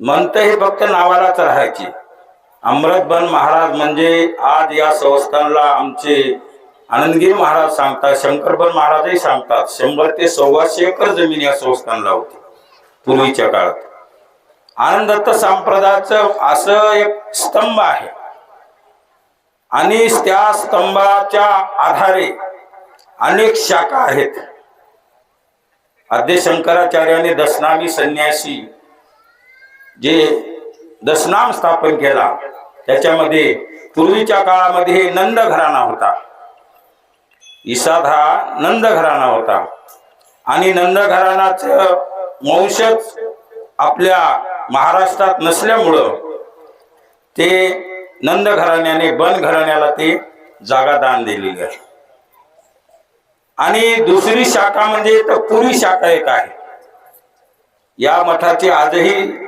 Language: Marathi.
म्हणतं हे फक्त नावालाच राहायचे अमृतबन महाराज म्हणजे आज या संस्थानला आमचे आनंदगिरी महाराज सांगतात शंकरबन महाराजही सांगतात शंभर ते सव्वाशे एकर जमीन या संस्थानला होती पूर्वीच्या काळात. आनंद संप्रदायाचं असं एक स्तंभ आहे. आणि त्या स्तंभाच्या आधारे अनेक शाखा आहेत. आद्य शंकराचार्याने दशनामी संन्यासी जे दशनाम स्थापन केला त्याच्यामध्ये पूर्वीच्या काळामध्ये नंद घराणा होता. इसाद हा नंद घराणा होता. आणि नंद घराणाच वंशज आपल्या महाराष्ट्रात नसल्यामुळं ते नंद घराण्याने बन घराण्याला ते जागा दान दिलेली आहे. आणि दुसरी शाखा म्हणजे तर पुरी शाखा एक आहे. या मठाची आजही